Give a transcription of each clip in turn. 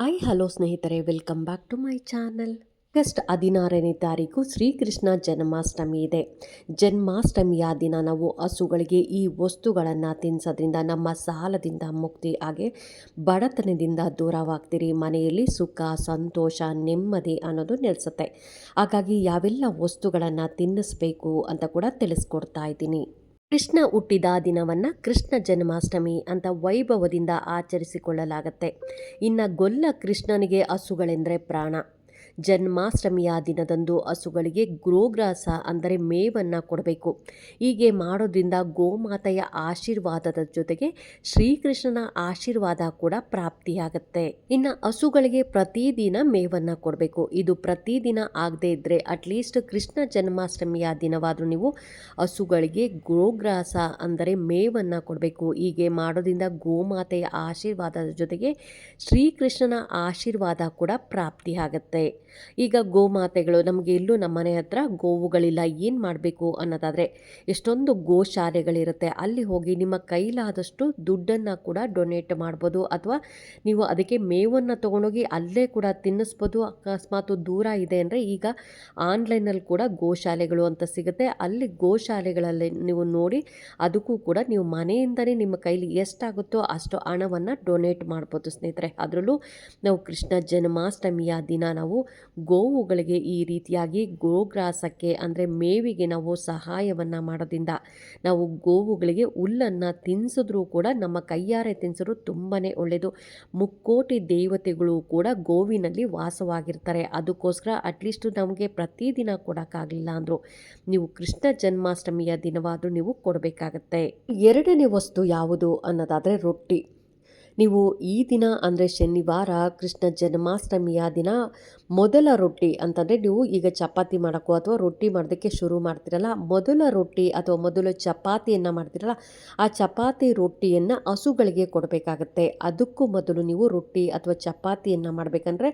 Hi hello ಸ್ನೇಹಿತರೆ, welcome back to my channel. August ಹದಿನಾರನೇ ತಾರೀಕು ಶ್ರೀಕೃಷ್ಣ ಜನ್ಮಾಷ್ಟಮಿ ಇದೆ. ಜನ್ಮಾಷ್ಟಮಿಯ ದಿನ ನಾವು ಹಸುಗಳಿಗೆ ಈ ವಸ್ತುಗಳನ್ನು ತಿನ್ನಿಸೋದ್ರಿಂದ ನಮ್ಮ ಸಾಲದಿಂದ ಮುಕ್ತಿ ಹಾಗೆ ಬಡತನದಿಂದ ದೂರವಾಗ್ತೀರಿ. ಮನೆಯಲ್ಲಿ ಸುಖ, ಸಂತೋಷ, ನೆಮ್ಮದಿ ಅನ್ನೋದು ನೆಲೆಸುತ್ತೆ. ಹಾಗಾಗಿ ಯಾವೆಲ್ಲ ವಸ್ತುಗಳನ್ನು ತಿನ್ನಿಸ್ಬೇಕು ಅಂತ ಕೂಡ ತಿಳಿಸ್ಕೊಡ್ತಾ ಇದ್ದೀನಿ. ಕೃಷ್ಣ ಹುಟ್ಟಿದ ದಿನವನ್ನು ಕೃಷ್ಣ ಜನ್ಮಾಷ್ಟಮಿ ಅಂತ ವೈಭವದಿಂದ ಆಚರಿಸಿಕೊಳ್ಳಲಾಗತ್ತೆ. ಇನ್ನು ಗೊಲ್ಲ ಕೃಷ್ಣನಿಗೆ ಹಸುಗಳೆಂದರೆ ಪ್ರಾಣ. ಜನ್ಮಾಷ್ಟಮಿಯ ದಿನದಂದು ಹಸುಗಳಿಗೆ ಗೋಗ್ರಾಸ ಅಂದರೆ ಮೇವನ್ನು ಕೊಡಬೇಕು. ಹೀಗೆ ಮಾಡೋದ್ರಿಂದ ಗೋಮಾತೆಯ ಆಶೀರ್ವಾದದ ಜೊತೆಗೆ ಶ್ರೀಕೃಷ್ಣನ ಆಶೀರ್ವಾದ ಕೂಡ ಪ್ರಾಪ್ತಿಯಾಗತ್ತೆ. ಇನ್ನು ಹಸುಗಳಿಗೆ ಪ್ರತಿದಿನ ಮೇವನ್ನು ಕೊಡಬೇಕು. ಇದು ಪ್ರತಿದಿನ ಆಗದೇ ಇದ್ದರೆ ಅಟ್ಲೀಸ್ಟ್ ಕೃಷ್ಣ ಜನ್ಮಾಷ್ಟಮಿಯ ದಿನವಾದರೂ ನೀವು ಹಸುಗಳಿಗೆ ಗೋಗ್ರಾಸ ಅಂದರೆ ಮೇವನ್ನು ಕೊಡಬೇಕು. ಹೀಗೆ ಮಾಡೋದ್ರಿಂದ ಗೋಮಾತೆಯ ಆಶೀರ್ವಾದದ ಜೊತೆಗೆ ಶ್ರೀಕೃಷ್ಣನ ಆಶೀರ್ವಾದ ಕೂಡ ಪ್ರಾಪ್ತಿಯಾಗತ್ತೆ. ಈಗ ಗೋಮಾತೆಗಳು ನಮಗೆ ಎಲ್ಲೂ ನಮ್ಮ ಮನೆ ಹತ್ರ ಗೋವುಗಳಿಲ್ಲ, ಏನು ಮಾಡಬೇಕು ಅನ್ನೋದಾದರೆ ಎಷ್ಟೊಂದು ಗೋಶಾಲೆಗಳಿರುತ್ತೆ. ಅಲ್ಲಿ ಹೋಗಿ ನಿಮ್ಮ ಕೈಲಾದಷ್ಟು ದುಡ್ಡನ್ನು ಕೂಡ ಡೊನೇಟ್ ಮಾಡ್ಬೋದು. ಅಥವಾ ನೀವು ಅದಕ್ಕೆ ಮೇವನ್ನು ತೊಗೊಂಡೋಗಿ ಅಲ್ಲೇ ಕೂಡ ತಿನ್ನಿಸ್ಬೋದು. ಅಕಸ್ಮಾತ್ ದೂರ ಇದೆ ಅಂದರೆ ಈಗ ಆನ್ಲೈನಲ್ಲಿ ಕೂಡ ಗೋಶಾಲೆಗಳು ಅಂತ ಸಿಗುತ್ತೆ. ಅಲ್ಲಿ ಗೋಶಾಲೆಗಳಲ್ಲಿ ನೀವು ನೋಡಿ ಅದಕ್ಕೂ ಕೂಡ ನೀವು ಮನೆಯಿಂದಲೇ ನಿಮ್ಮ ಕೈಲಿ ಎಷ್ಟಾಗುತ್ತೋ ಅಷ್ಟು ಹಣವನ್ನು ಡೊನೇಟ್ ಮಾಡ್ಬೋದು ಸ್ನೇಹಿತರೆ. ಅದರಲ್ಲೂ ನಾವು ಕೃಷ್ಣ ಜನ್ಮಾಷ್ಟಮಿಯ ದಿನ ನಾವು ಗೋವುಗಳಿಗೆ ಈ ರೀತಿಯಾಗಿ ಗೋಗ್ರಾಸಕ್ಕೆ ಅಂದರೆ ಮೇವಿಗೆ ನಾವು ಸಹಾಯವನ್ನು ಮಾಡೋದ್ರಿಂದ ನಾವು ಗೋವುಗಳಿಗೆ ಹುಲ್ಲನ್ನು ತಿನ್ನಿಸಿದ್ರೂ ಕೂಡ ನಮ್ಮ ಕೈಯಾರೆ ತಿನ್ನಿಸಿದ್ರು ತುಂಬಾ ಒಳ್ಳೆಯದು ಮುಕ್ಕೋಟಿ ದೇವತೆಗಳು ಕೂಡ ಗೋವಿನಲ್ಲಿ ವಾಸವಾಗಿರ್ತಾರೆ. ಅದಕ್ಕೋಸ್ಕರ ಅಟ್ಲೀಸ್ಟ್ ನಮಗೆ ಪ್ರತಿದಿನ ಕೊಡೋಕ್ಕಾಗಲಿಲ್ಲ ಅಂದರು. ನೀವು ಕೃಷ್ಣ ಜನ್ಮಾಷ್ಟಮಿಯ ದಿನವಾದರೂ ನೀವು ಕೊಡಬೇಕಾಗತ್ತೆ. ಎರಡನೇ ವಸ್ತು ಯಾವುದು ಅನ್ನೋದಾದರೆ ರೊಟ್ಟಿ. ನೀವು ಈ ದಿನ ಅಂದರೆ ಶನಿವಾರ, ಕೃಷ್ಣ ಜನ್ಮಾಷ್ಟಮಿಯ ದಿನ, ಮೊದಲ ರೊಟ್ಟಿ ಅಂತಂದರೆ ನೀವು ಈಗ ಚಪಾತಿ ಮಾಡೋಕ್ಕೋ ಅಥವಾ ರೊಟ್ಟಿ ಮಾಡೋದಕ್ಕೆ ಶುರು ಮಾಡ್ತೀರಲ್ಲ. ಮೊದಲ ರೊಟ್ಟಿ ಅಥವಾ ಮೊದಲು ಚಪಾತಿಯನ್ನು ಮಾಡ್ತೀರಲ್ಲ, ಆ ಚಪಾತಿ ರೊಟ್ಟಿಯನ್ನು ಹಸುಗಳಿಗೆ ಕೊಡಬೇಕಾಗತ್ತೆ. ಅದಕ್ಕೂ ಮೊದಲು ನೀವು ರೊಟ್ಟಿ ಅಥವಾ ಚಪಾತಿಯನ್ನು ಮಾಡಬೇಕಂದ್ರೆ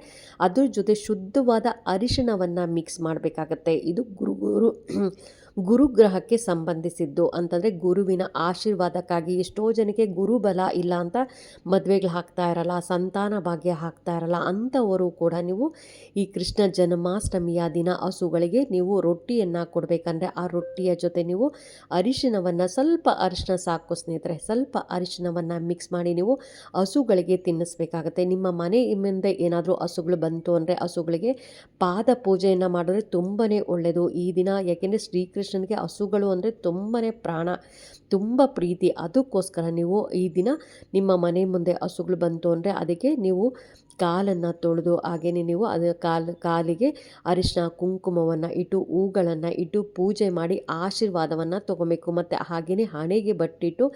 ಅದ್ರ ಜೊತೆ ಶುದ್ಧವಾದ ಅರಿಶಿಣವನ್ನು ಮಿಕ್ಸ್ ಮಾಡಬೇಕಾಗತ್ತೆ. ಇದು ಗುರುಗುರು ಗುರು ಗುರುಗ್ರಹಕ್ಕೆ ಸಂಬಂಧಿಸಿದ್ದು ಅಂತಂದರೆ ಗುರುವಿನ ಆಶೀರ್ವಾದಕ್ಕಾಗಿ ಎಷ್ಟೋ ಜನಕ್ಕೆ ಗುರುಬಲ ಇಲ್ಲ ಅಂತ ಮದುವೆಗಳು ಹಾಕ್ತಾ ಇರಲ್ಲ, ಸಂತಾನ ಭಾಗ್ಯ ಹಾಕ್ತಾ ಇರಲ್ಲ ಅಂಥವರು ಕೂಡ ನೀವು ಈ ಕೃಷ್ಣ ಜನ್ಮಾಷ್ಟಮಿಯ ದಿನ ಹಸುಗಳಿಗೆ ನೀವು ರೊಟ್ಟಿಯನ್ನು ಕೊಡಬೇಕಂದ್ರೆ ಆ ರೊಟ್ಟಿಯ ಜೊತೆ ನೀವು ಅರಿಶಿನವನ್ನು ಸ್ವಲ್ಪ ಅರಿಶಿನ ಸಾಕು ಸ್ನೇಹಿತರೆ, ಸ್ವಲ್ಪ ಅರಿಶಿನವನ್ನು ಮಿಕ್ಸ್ ಮಾಡಿ ನೀವು ಹಸುಗಳಿಗೆ ತಿನ್ನಿಸ್ಬೇಕಾಗತ್ತೆ. ನಿಮ್ಮ ಮನೆ ಮುಂದೆ ಏನಾದರೂ ಹಸುಗಳು ಬಂತು ಅಂದರೆ ಹಸುಗಳಿಗೆ ಪಾದ ಪೂಜೆಯನ್ನು ಮಾಡಿದ್ರೆ ತುಂಬಾ ಒಳ್ಳೆಯದು ಈ ದಿನ ಯಾಕೆಂದರೆ ಶ್ರೀಕೃಷ್ಣನಿಗೆ ಹಸುಗಳು ಅಂದರೆ ತುಂಬಾ ಪ್ರಾಣ, ತುಂಬ ಪ್ರೀತಿ. ಅದಕ್ಕೋಸ್ಕರ ನೀವು ಈ ದಿನ ನಿಮ್ಮ ಮನೆ ಮುಂದೆ ಹಸುಗಳು ಬಂತು ಅಂದರೆ ಅದಕ್ಕೆ ನೀವು ಕಾಲನ್ನು ತೊಳೆದು ಹಾಗೆಯೇ ನೀವು ಅದು ಕಾಲು, ಕಾಲಿಗೆ ಅರಿಶಿನ, ಕುಂಕುಮವನ್ನು ಇಟ್ಟು, ಹೂಗಳನ್ನು ಇಟ್ಟು ಪೂಜೆ ಮಾಡಿ ಆಶೀರ್ವಾದವನ್ನು ತೊಗೊಬೇಕು. ಮತ್ತು ಹಾಗೆಯೇ ಹಣೆಗೆ ಬಟ್ಟಿಟ್ಟು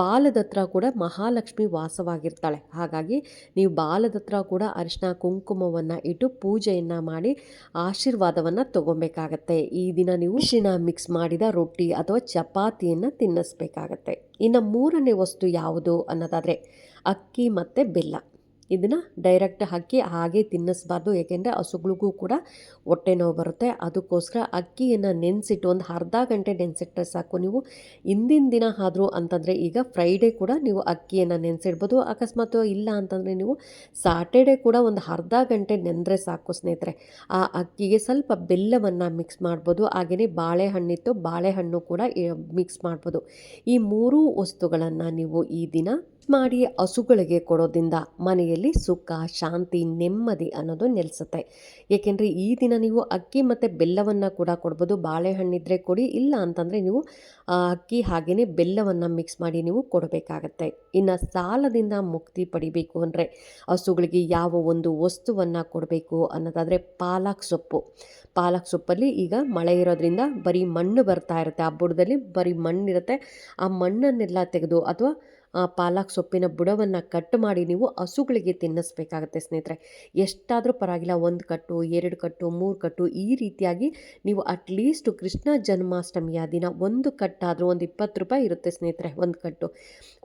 ಬಾಲದ ಹತ್ರ ಕೂಡ ಮಹಾಲಕ್ಷ್ಮಿ ವಾಸವಾಗಿರ್ತಾಳೆ. ಹಾಗಾಗಿ ನೀವು ಬಾಲದ ಕೂಡ ಅರಿಶಿನ, ಕುಂಕುಮವನ್ನು ಇಟ್ಟು ಪೂಜೆಯನ್ನು ಮಾಡಿ ಆಶೀರ್ವಾದವನ್ನು ತೊಗೊಬೇಕಾಗತ್ತೆ. ಈ ದಿನ ನೀವು ಅರಿಶಿನ ಮಿಕ್ಸ್ ಮಾಡಿದ ರೊಟ್ಟಿ ಅಥವಾ ಚಪಾತಿಯನ್ನು ತಿನ್ನಿಸ್ಬೇಕಾಗತ್ತೆ. ಇನ್ನು ಮೂರನೇ ವಸ್ತು ಯಾವುದು ಅನ್ನೋದಾದರೆ ಅಕ್ಕಿ ಮತ್ತು ಬೆಲ್ಲ. ಇದನ್ನು ಡೈರೆಕ್ಟ್ ಹಾಕಿ ಹಾಗೆ ತಿನ್ನಿಸ್ಬಾರ್ದು, ಏಕೆಂದರೆ ಹಸುಗಳಿಗೂ ಕೂಡ ಹೊಟ್ಟೆ ನೋವು ಬರುತ್ತೆ. ಅದಕ್ಕೋಸ್ಕರ ಅಕ್ಕಿಯನ್ನು ನೆನೆಸಿಟ್ಟು ಒಂದು ಅರ್ಧ ಗಂಟೆ ನೆನೆಸಿಟ್ರೆ ಸಾಕು. ನೀವು ಹಿಂದಿನ ದಿನ ಆದರೂ ಅಂತಂದರೆ ಈಗ ಫ್ರೈಡೇ ಕೂಡ ನೀವು ಅಕ್ಕಿಯನ್ನು ನೆನೆಸಿಡ್ಬೋದು. ಅಕಸ್ಮಾತ್ ಇಲ್ಲ ಅಂತಂದರೆ ನೀವು ಸಾಟರ್ಡೆ ಕೂಡ ಒಂದು ಅರ್ಧ ಗಂಟೆ ನೆನೆದ್ರೆ ಸಾಕು ಸ್ನೇಹಿತರೆ. ಆ ಅಕ್ಕಿಗೆ ಸ್ವಲ್ಪ ಬೆಲ್ಲವನ್ನು ಮಿಕ್ಸ್ ಮಾಡ್ಬೋದು. ಹಾಗೆಯೇ ಬಾಳೆಹಣ್ಣಿತ್ತು, ಬಾಳೆಹಣ್ಣು ಕೂಡ ಮಿಕ್ಸ್ ಮಾಡ್ಬೋದು. ಈ ಮೂರೂ ವಸ್ತುಗಳನ್ನು ನೀವು ಈ ದಿನ ಮಾಡಿ ಹಸುಗಳಿಗೆ ಕೊಡೋದ್ರಿಂದ ಮನೆಯಲ್ಲಿ ಸುಖ, ಶಾಂತಿ, ನೆಮ್ಮದಿ ಅನ್ನೋದು ನೆಲೆಸುತ್ತೆ. ಏಕೆಂದರೆ ಈ ದಿನ ನೀವು ಅಕ್ಕಿ ಮತ್ತು ಬೆಲ್ಲವನ್ನು ಕೂಡ ಕೊಡ್ಬೋದು. ಬಾಳೆಹಣ್ಣಿದ್ರೆ ಕೊಡಿ, ಇಲ್ಲ ಅಂತಂದರೆ ನೀವು ಅಕ್ಕಿ ಹಾಗೆಯೇ ಬೆಲ್ಲವನ್ನು ಮಿಕ್ಸ್ ಮಾಡಿ ನೀವು ಕೊಡಬೇಕಾಗತ್ತೆ. ಇನ್ನು ಸಾಲದಿಂದ ಮುಕ್ತಿ ಪಡಿಬೇಕು ಅಂದರೆ ಹಸುಗಳಿಗೆ ಯಾವ ಒಂದು ವಸ್ತುವನ್ನು ಕೊಡಬೇಕು ಅನ್ನೋದಾದರೆ ಪಾಲಕ್ ಸೊಪ್ಪು. ಪಾಲಕ್ ಸೊಪ್ಪಲ್ಲಿ ಈಗ ಮಳೆ ಇರೋದ್ರಿಂದ ಬರೀ ಮಣ್ಣು ಬರ್ತಾ ಇರುತ್ತೆ. ಆ ಬುಡದಲ್ಲಿ ಬರೀ ಮಣ್ಣಿರುತ್ತೆ. ಆ ಮಣ್ಣನ್ನೆಲ್ಲ ತೆಗೆದು ಅಥವಾ ಪಾಲಕ್ ಸೊಪ್ಪಿನ ಬುಡವನ್ನು ಕಟ್ ಮಾಡಿ ನೀವು ಹಸುಗಳಿಗೆ ತಿನ್ನಿಸ್ಬೇಕಾಗತ್ತೆ ಸ್ನೇಹಿತರೆ. ಎಷ್ಟಾದರೂ ಪರವಾಗಿಲ್ಲ, ಒಂದು ಕಟ್ಟು, ಎರಡು ಕಟ್ಟು, ಮೂರು ಕಟ್ಟು, ಈ ರೀತಿಯಾಗಿ ನೀವು ಅಟ್ಲೀಸ್ಟ್ ಕೃಷ್ಣ ಜನ್ಮಾಷ್ಟಮಿಯ ದಿನ ಒಂದು ಕಟ್ಟಾದರೂ ಒಂದು ಇಪ್ಪತ್ತು ರೂಪಾಯಿ ಇರುತ್ತೆ ಸ್ನೇಹಿತರೆ, ಒಂದು ಕಟ್ಟು.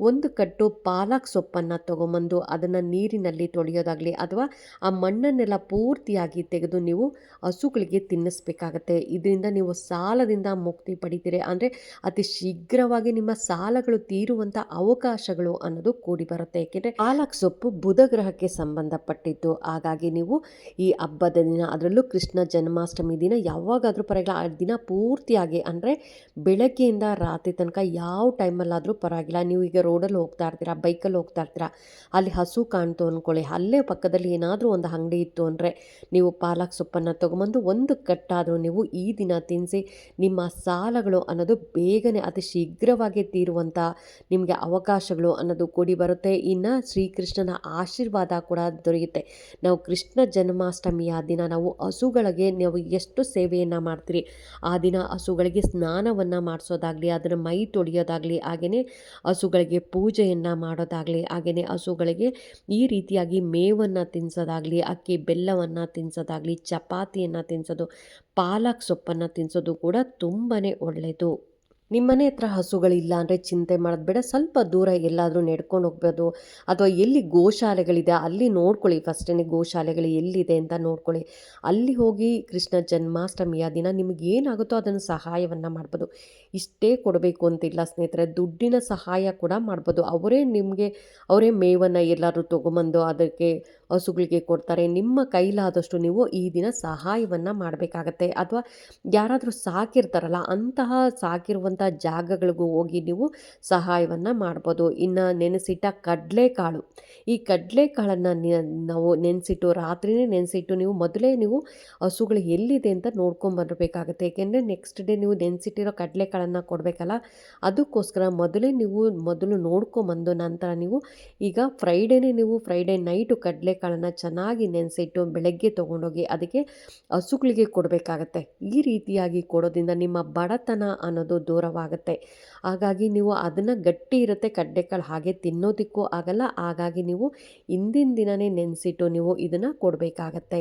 ಒಂದು ಕಟ್ಟು ಪಾಲಕ್ ಸೊಪ್ಪನ್ನು ತೊಗೊಂಬಂದು ಅದನ್ನು ನೀರಿನಲ್ಲಿ ತೊಳೆಯೋದಾಗಲಿ ಅಥವಾ ಆ ಮಣ್ಣನ್ನೆಲ್ಲ ಪೂರ್ತಿಯಾಗಿ ತೆಗೆದು ನೀವು ಹಸುಗಳಿಗೆ ತಿನ್ನಿಸ್ಬೇಕಾಗತ್ತೆ. ಇದರಿಂದ ನೀವು ಸಾಲದಿಂದ ಮುಕ್ತಿ ಪಡಿತೀರಿ. ಅಂದರೆ ಅತಿ ಶೀಘ್ರವಾಗಿ ನಿಮ್ಮ ಸಾಲಗಳು ತೀರುವಂಥ ಅವಕಾಶ ಅವಕಾಶಗಳು ಅನ್ನೋದು ಕೂಡಿ ಬರುತ್ತೆ. ಏಕೆಂದರೆ ಪಾಲಕ್ ಸೊಪ್ಪು ಬುಧ ಗ್ರಹಕ್ಕೆ ಸಂಬಂಧಪಟ್ಟಿದ್ದು. ಹಾಗಾಗಿ ನೀವು ಈ ಹಬ್ಬದ ದಿನ ಅದರಲ್ಲೂ ಕೃಷ್ಣ ಜನ್ಮಾಷ್ಟಮಿ ದಿನ ಯಾವಾಗಾದರೂ ಪರವಾಗಿಲ್ಲ. ಆ ದಿನ ಪೂರ್ತಿಯಾಗಿ ಅಂದರೆ ಬೆಳಗ್ಗೆಯಿಂದ ರಾತ್ರಿ ತನಕ ಯಾವ ಟೈಮಲ್ಲಾದರೂ ಪರವಾಗಿಲ್ಲ. ನೀವು ಈಗ ರೋಡಲ್ಲಿ ಹೋಗ್ತಾ ಇರ್ತೀರಾ, ಬೈಕಲ್ಲಿ ಹೋಗ್ತಾ ಇರ್ತೀರಾ, ಅಲ್ಲಿ ಹಸು ಕಾಣ್ತು ಅಂದ್ಕೊಳ್ಳಿ ಅಲ್ಲೇ ಪಕ್ಕದಲ್ಲಿ ಏನಾದರೂ ಒಂದು ಅಂಗಡಿ ಇತ್ತು ಅಂದರೆ ನೀವು ಪಾಲಕ್ ಸೊಪ್ಪನ್ನು ತೊಗೊಂಬಂದು ಒಂದು ಕಟ್ಟಾದರೂ ನೀವು ಈ ದಿನ ತಿನ್ನಿಸಿ ನಿಮ್ಮ ಸಾಲಗಳು ಅನ್ನೋದು ಬೇಗನೆ ಅತಿ ಶೀಘ್ರವಾಗಿ ತೀರುವಂಥ ನಿಮಗೆ ಅವಕಾಶಗಳು ಅನ್ನೋದು ಕೂಡಿ ಬರುತ್ತೆ. ಇನ್ನು ಶ್ರೀಕೃಷ್ಣನ ಆಶೀರ್ವಾದ ಕೂಡ ದೊರೆಯುತ್ತೆ. ನಾವು ಕೃಷ್ಣ ಜನ್ಮಾಷ್ಟಮಿಯ ದಿನ ನಾವು ಹಸುಗಳಿಗೆ ನಾವು ಎಷ್ಟು ಸೇವೆಯನ್ನು ಮಾಡ್ತೀರಿ? ಆ ದಿನ ಹಸುಗಳಿಗೆ ಸ್ನಾನವನ್ನು ಮಾಡಿಸೋದಾಗಲಿ, ಅದನ್ನು ಮೈ ತೊಳೆಯೋದಾಗಲಿ ಹಾಗೆಯೇ ಹಸುಗಳಿಗೆ ಪೂಜೆಯನ್ನು ಮಾಡೋದಾಗಲಿ ಹಾಗೆಯೇ ಹಸುಗಳಿಗೆ ಈ ರೀತಿಯಾಗಿ ಮೇವನ್ನು ತಿನ್ನಿಸೋದಾಗಲಿ ಅಕ್ಕಿ ಬೆಲ್ಲವನ್ನು ತಿನ್ನಿಸೋದಾಗಲಿ ಚಪಾತಿಯನ್ನು ತಿನ್ನಿಸೋದು ಪಾಲಕ್ ಸೊಪ್ಪನ್ನು ತಿನ್ನಿಸೋದು ಕೂಡ ತುಂಬಾ ಒಳ್ಳೆಯದು. ನಿಮ್ಮನೆ ಹತ್ರ ಹಸುಗಳಿಲ್ಲ ಅಂದರೆ ಚಿಂತೆ ಮಾಡೋದು ಬೇಡ. ಸ್ವಲ್ಪ ದೂರ ಎಲ್ಲಾದರೂ ನಡ್ಕೊಂಡು ಹೋಗ್ಬೋದು. ಅಥವಾ ಎಲ್ಲಿ ಗೋಶಾಲೆಗಳಿದೆ ಅಲ್ಲಿ ನೋಡ್ಕೊಳ್ಳಿ. ಫಸ್ಟೇ ಗೋಶಾಲೆಗಳು ಎಲ್ಲಿದೆ ಅಂತ ನೋಡ್ಕೊಳ್ಳಿ. ಅಲ್ಲಿ ಹೋಗಿ ಕೃಷ್ಣ ಜನ್ಮಾಷ್ಟಮಿಯ ದಿನ ನಿಮಗೆ ಏನಾಗುತ್ತೋ ಅದನ್ನು ಸಹಾಯವನ್ನು ಮಾಡ್ಬೋದು. ಇಷ್ಟೇ ಕೊಡಬೇಕು ಅಂತಿಲ್ಲ ಸ್ನೇಹಿತರೆ. ದುಡ್ಡಿನ ಸಹಾಯ ಕೂಡ ಮಾಡ್ಬೋದು. ಅವರೇ ನಿಮಗೆ, ಅವರೇ ಮೇವನ್ನು ಎಲ್ಲರೂ ತೊಗೊಂಬಂದು ಅದಕ್ಕೆ ಹಸುಗಳಿಗೆ ಕೊಡ್ತಾರೆ. ನಿಮ್ಮ ಕೈಲಾದಷ್ಟು ನೀವು ಈ ದಿನ ಸಹಾಯವನ್ನು ಮಾಡಬೇಕಾಗತ್ತೆ. ಅಥವಾ ಯಾರಾದರೂ ಸಾಕಿರ್ತಾರಲ್ಲ, ಅಂತಹ ಸಾಕಿರುವಂಥ ಜಾಗಗಳಿಗೂ ಹೋಗಿ ನೀವು ಸಹಾಯವನ್ನು ಮಾಡ್ಬೋದು. ಇನ್ನು ನೆನೆಸಿಟ್ಟ ಕಡಲೆಕಾಳು. ಈ ಕಡಲೆಕಾಳನ್ನು ನಾವು ನೆನೆಸಿಟ್ಟು ರಾತ್ರಿನೇ ನೆನೆಸಿಟ್ಟು ನೀವು ಮೊದಲೇ ನೀವು ಹಸುಗಳು ಎಲ್ಲಿದೆ ಅಂತ ನೋಡ್ಕೊಂಬರ್ಬೇಕಾಗತ್ತೆ ಏಕೆಂದರೆ ನೆಕ್ಸ್ಟ್ ಡೇ ನೀವು ನೆನೆಸಿಟ್ಟಿರೋ ಕಡಲೆಕಾಳನ್ನು ಕೊಡಬೇಕಲ್ಲ, ಅದಕ್ಕೋಸ್ಕರ ಮೊದಲೇ ನೀವು ಮೊದಲು ನೋಡ್ಕೊಂಬಂದು ನಂತರ ನೀವು ಈಗ ಫ್ರೈಡೇನೇ ನೀವು ಫ್ರೈಡೇ ನೈಟು ಕಡಲೆಕಾಳನ್ನು ಚೆನ್ನಾಗಿ ನೆನೆಸಿಟ್ಟು ಬೆಳಗ್ಗೆ ತೊಗೊಂಡೋಗಿ ಅದಕ್ಕೆ ಹಸುಗಳಿಗೆ ಕೊಡಬೇಕಾಗತ್ತೆ. ಈ ರೀತಿಯಾಗಿ ಕೊಡೋದ್ರಿಂದ ನಿಮ್ಮ ಬಡತನ ಅನ್ನೋದು ದೂರವಾಗುತ್ತೆ ಹಾಗಾಗಿ ನೀವು ಅದನ್ನು ಗಟ್ಟಿ ಇರುತ್ತೆ ಕಡ್ಡೆಕಾಳು ಹಾಗೆ ತಿನ್ನೋದಕ್ಕೂ ಆಗಲ್ಲ. ಹಾಗಾಗಿ ನೀವು ಹಿಂದಿನ ದಿನವೇ ನೆನೆಸಿಟ್ಟು ನೀವು ಇದನ್ನು ಕೊಡಬೇಕಾಗತ್ತೆ.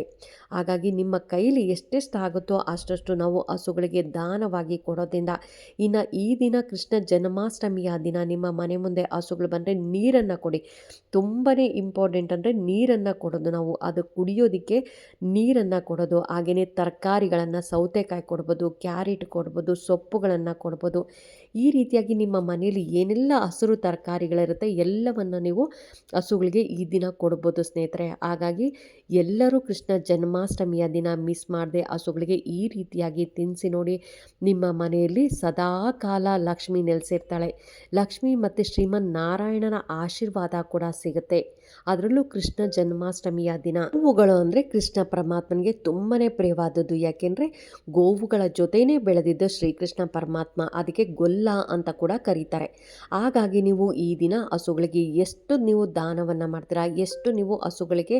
ಹಾಗಾಗಿ ನಿಮ್ಮ ಕೈಲಿ ಎಷ್ಟೆಷ್ಟು ಆಗುತ್ತೋ ಅಷ್ಟಷ್ಟು ನಾವು ಹಸುಗಳಿಗೆ ದಾನವಾಗಿ ಕೊಡೋದ್ರಿಂದ ಇನ್ನು ಈ ದಿನ ಕೃಷ್ಣ ಜನ್ಮಾಷ್ಟಮಿಯ ದಿನ ನಿಮ್ಮ ಮನೆ ಮುಂದೆ ಹಸುಗಳು ಬಂದರೆ ನೀರನ್ನು ಕೊಡಿ. ತುಂಬಾ ಇಂಪಾರ್ಟೆಂಟ್ ಅಂದರೆ ನೀರನ್ನು ಕೊಡೋದು. ನಾವು ಅದು ಕುಡಿಯೋದಕ್ಕೆ ನೀರನ್ನು ಕೊಡೋದು. ಹಾಗೆಯೇ ತರಕಾರಿಗಳನ್ನು ಸೌತೆಕಾಯಿ ಕೊಡ್ಬೋದು, ಕ್ಯಾರೆಟ್ ಕೊಡ್ಬೋದು, ಸೊಪ್ಪುಗಳನ್ನು ಕೊಡ್ಬೋದು. ಈ ರೀತಿಯಾಗಿ ನಿಮ್ಮ ಮನೆಯಲ್ಲಿ ಏನೆಲ್ಲ ಹಸಿರು ತರಕಾರಿಗಳಿರುತ್ತೆ ಎಲ್ಲವನ್ನು ನೀವು ಹಸುಗಳಿಗೆ ಈ ದಿನ ಕೊಡ್ಬೋದು ಸ್ನೇಹಿತರೆ. ಹಾಗಾಗಿ ಎಲ್ಲರೂ ಕೃಷ್ಣ ಜನ್ಮಾಷ್ಟಮಿಯ ದಿನ ಮಿಸ್ ಮಾಡದೆ ಹಸುಗಳಿಗೆ ಈ ರೀತಿಯಾಗಿ ತಿನ್ನಿಸಿ ನೋಡಿ ನಿಮ್ಮ ಮನೆಯಲ್ಲಿ ಸದಾ ಕಾಲ ಲಕ್ಷ್ಮಿ ನೆಲೆಸಿರ್ತಾಳೆ. ಲಕ್ಷ್ಮಿ ಮತ್ತು ಶ್ರೀಮನ್ ನಾರಾಯಣನ ಆಶೀರ್ವಾದ ಕೂಡ ಸಿಗುತ್ತೆ. ಅದರಲ್ಲೂ ಕೃಷ್ಣ ಜನ್ಮಾಷ್ಟಮಿಯ ದಿನ. ಹೂವುಗಳು ಅಂದರೆ ಕೃಷ್ಣ ಪರಮಾತ್ಮನಿಗೆ ತುಂಬಾ ಪ್ರಿಯವಾದದ್ದು. ಯಾಕೆಂದರೆ ಗೋವುಗಳ ಜೊತೆನೇ ಬೆಳೆದಿದ್ದ ಶ್ರೀಕೃಷ್ಣ ಪರಮಾತ್ಮ. ಅದಕ್ಕೆ ಗೊಲ್ಲ ಅಂತ ಕೂಡ ಕರೀತಾರೆ. ಹಾಗಾಗಿ ನೀವು ಈ ದಿನ ಹಸುಗಳಿಗೆ ಎಷ್ಟು ನೀವು ದಾನವನ್ನು ಮಾಡ್ತೀರಾ, ಎಷ್ಟು ನೀವು ಹಸುಗಳಿಗೆ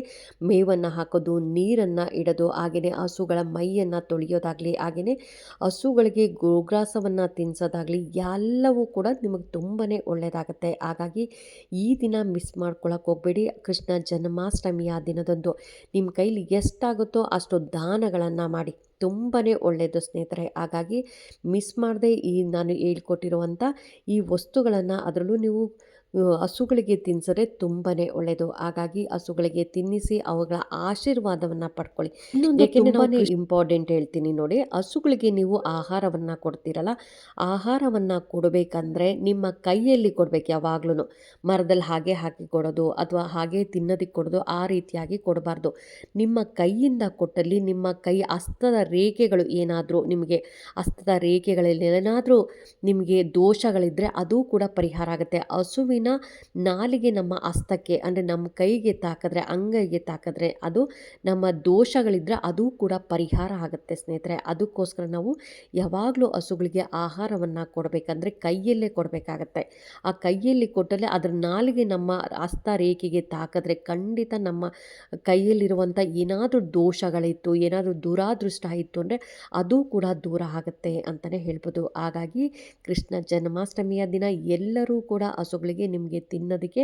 ಮೇವನ್ನು ಹಾಕೋದು, ನೀರನ್ನು ಇಡೋದು, ಹಾಗೆಯೇ ಹಸುಗಳ ಮೈಯನ್ನು ತೊಳೆಯೋದಾಗಲಿ, ಹಾಗೆಯೇ ಹಸುಗಳಿಗೆ ಗೋಗ್ರಾಸವನ್ನು ತಿನ್ನಿಸೋದಾಗಲಿ ಎಲ್ಲವೂ ಕೂಡ ನಿಮಗೆ ತುಂಬಾ ಒಳ್ಳೆಯದಾಗುತ್ತೆ. ಹಾಗಾಗಿ ಈ ದಿನ ಮಿಸ್ ಮಾಡ್ಕೊಳಕ್ಕೆ ಹೋಗಬೇಡಿ. ಕೃಷ್ಣ ಜನ್ಮಾಷ್ಟಮಿಯ ದಿನದಂದು ನಿಮ್ಮ ಕೈಲಿ ಎಷ್ಟಾಗುತ್ತೋ ಅಷ್ಟು ದಾನಗಳನ್ನು ಮಾಡಿ. ತುಂಬಾ ಒಳ್ಳೆಯದು ಸ್ನೇಹಿತರೆ. ಹಾಗಾಗಿ ಮಿಸ್ ಮಾಡದೆ ಈ ನಾನು ಹೇಳ್ಕೊಟ್ಟಿರುವಂಥ ಈ ವಸ್ತುಗಳನ್ನು ಅದರಲ್ಲೂ ನೀವು ಹಸುಗಳಿಗೆ ತಿನ್ನಿಸಿದ್ರೆ ತುಂಬಾ ಒಳ್ಳೆಯದು ಹಾಗಾಗಿ ಹಸುಗಳಿಗೆ ತಿನ್ನಿಸಿ ಅವುಗಳ ಆಶೀರ್ವಾದವನ್ನು ಪಡ್ಕೊಳ್ಳಿ. ತುಂಬಾ ಇಂಪಾರ್ಟೆಂಟ್ ಹೇಳ್ತೀನಿ ನೋಡಿ ಹಸುಗಳಿಗೆ ನೀವು ಆಹಾರವನ್ನು ಕೊಡ್ತೀರಲ್ಲ ಆಹಾರವನ್ನು ಕೊಡಬೇಕಂದ್ರೆ ನಿಮ್ಮ ಕೈಯಲ್ಲಿ ಕೊಡಬೇಕು ಯಾವಾಗ್ಲೂ ಮರದಲ್ಲಿ ಹಾಗೆ ಹಾಕಿ ಕೊಡೋದು ಅಥವಾ ಹಾಗೆ ತಿನ್ನೋದಕ್ಕೆ ಕೊಡೋದು ಆ ರೀತಿಯಾಗಿ ಕೊಡಬಾರ್ದು. ನಿಮ್ಮ ಕೈಯಿಂದ ಕೊಟ್ಟಲ್ಲಿ ನಿಮ್ಮ ಕೈ ಹಸ್ತದ ರೇಖೆಗಳು ಏನಾದರೂ ನಿಮಗೆ ಹಸ್ತದ ರೇಖೆಗಳಲ್ಲಿ ಏನಾದರೂ ನಿಮಗೆ ದೋಷಗಳಿದ್ದರೆ ಅದು ಕೂಡ ಪರಿಹಾರ ಆಗುತ್ತೆ. ಹಸುವಿನ ನಾಲಿಗೆ ನಮ್ಮ ಹಸ್ತಕ್ಕೆ ಅಂದರೆ ನಮ್ಮ ಕೈಗೆ ತಾಕಿದ್ರೆ, ಅಂಗೈಗೆ ತಾಕಿದ್ರೆ ಅದು ನಮ್ಮ ದೋಷಗಳಿದ್ರೆ ಅದು ಕೂಡ ಪರಿಹಾರ ಆಗುತ್ತೆ ಸ್ನೇಹಿತರೆ. ಅದಕ್ಕೋಸ್ಕರ ನಾವು ಯಾವಾಗಲೂ ಹಸುಗಳಿಗೆ ಆಹಾರವನ್ನು ಕೊಡಬೇಕಂದ್ರೆ ಕೈಯಲ್ಲೇ ಕೊಡಬೇಕಾಗತ್ತೆ. ಆ ಕೈಯಲ್ಲಿ ಕೊಟ್ಟರೆ ಅದರ ನಾಲಿಗೆ ನಮ್ಮ ಹಸ್ತ ರೇಖೆಗೆ ತಾಕಿದ್ರೆ ಖಂಡಿತ ನಮ್ಮ ಕೈಯಲ್ಲಿರುವಂಥ ಏನಾದರೂ ದೋಷಗಳಿತ್ತು, ಏನಾದರೂ ದುರಾದೃಷ್ಟ ಇತ್ತು ಅಂದರೆ ಅದು ಕೂಡ ದೂರ ಆಗುತ್ತೆ ಅಂತಲೇ ಹೇಳ್ಬೋದು. ಹಾಗಾಗಿ ಕೃಷ್ಣ ಜನ್ಮಾಷ್ಟಮಿಯ ದಿನ ಎಲ್ಲರೂ ಕೂಡ ಹಸುಗಳಿಗೆ ನಿಮಗೆ ತಿನ್ನೋದಕ್ಕೆ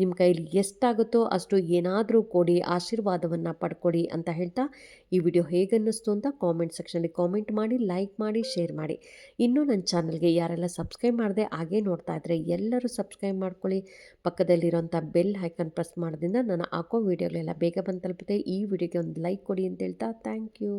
ನಿಮ್ಮ ಕೈಲಿ ಎಷ್ಟಾಗುತ್ತೋ ಅಷ್ಟು ಏನಾದರೂ ಕೊಡಿ, ಆಶೀರ್ವಾದವನ್ನು ಪಡ್ಕೊಡಿ ಅಂತ ಹೇಳ್ತಾ ಈ ವಿಡಿಯೋ ಹೇಗನ್ನಿಸ್ತು ಅಂತ ಕಾಮೆಂಟ್ ಸೆಕ್ಷನಲ್ಲಿ ಕಾಮೆಂಟ್ ಮಾಡಿ ಲೈಕ್ ಮಾಡಿ ಶೇರ್ ಮಾಡಿ. ಇನ್ನೂ ನನ್ನ ಚಾನಲ್ಗೆ ಯಾರೆಲ್ಲ ಸಬ್ಸ್ಕ್ರೈಬ್ ಮಾಡಿದೆ ಹಾಗೆ ನೋಡ್ತಾ ಇದ್ದರೆ ಎಲ್ಲರೂ ಸಬ್ಸ್ಕ್ರೈಬ್ ಮಾಡ್ಕೊಳ್ಳಿ. ಪಕ್ಕದಲ್ಲಿರೋಂಥ ಬೆಲ್ ಹೈಕನ್ ಪ್ರೆಸ್ ಮಾಡೋದ್ರಿಂದ ನಾನು ಹಾಕೋ ವೀಡಿಯೋಗಳೆಲ್ಲ ಬೇಗ ಬಂದು ತಲುಪುತ್ತೆ. ಈ ವಿಡಿಯೋಗೆ ಒಂದು ಲೈಕ್ ಕೊಡಿ ಅಂತ ಹೇಳ್ತಾ ಥ್ಯಾಂಕ್ ಯು